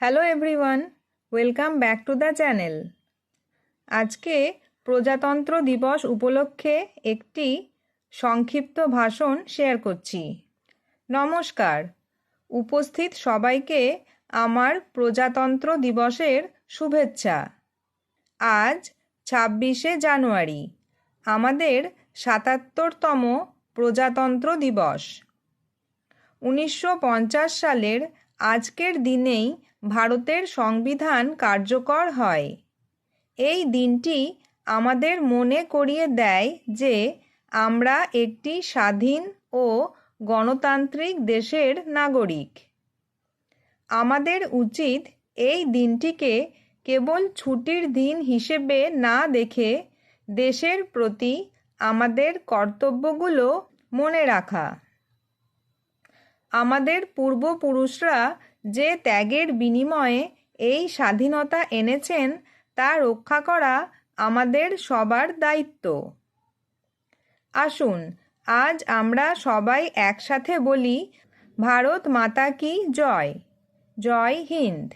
Hello everyone welcome back to the channel আজকে প্রজাতন্ত্র দিবস উপলক্ষে একটি সংক্ষিপ্ত ভাষণ শেয়ার করছি। নমস্কার। উপস্থিত সবাইকে আমার প্রজাতন্ত্র দিবসের শুভেচ্ছা। আজ ছাব্বিশে জানুয়ারি, আমাদের সাতাত্তরতম প্রজাতন্ত্র দিবস। উনিশশো পঞ্চাশ সালের আজকের দিনেই ভারতের সংবিধান কার্যকর হয়। এই দিনটি আমাদের মনে করিয়ে দেয় যে আমরা একটি স্বাধীন ও গণতান্ত্রিক দেশের নাগরিক। আমাদের উচিত এই দিনটিকে কেবল ছুটির দিন হিসেবে না দেখে দেশের প্রতি আমাদের কর্তব্যগুলো মনে রাখা। আমাদের পূর্বপুরুষরা যে ত্যাগের বিনিময়ে এই স্বাধীনতা এনেছেন, তা রক্ষা করা আমাদের সবার দায়িত্ব। আসুন, আজ আমরা সবাই একসাথে বলি, ভারত মাতা কি জয়? জয় হিন্দ।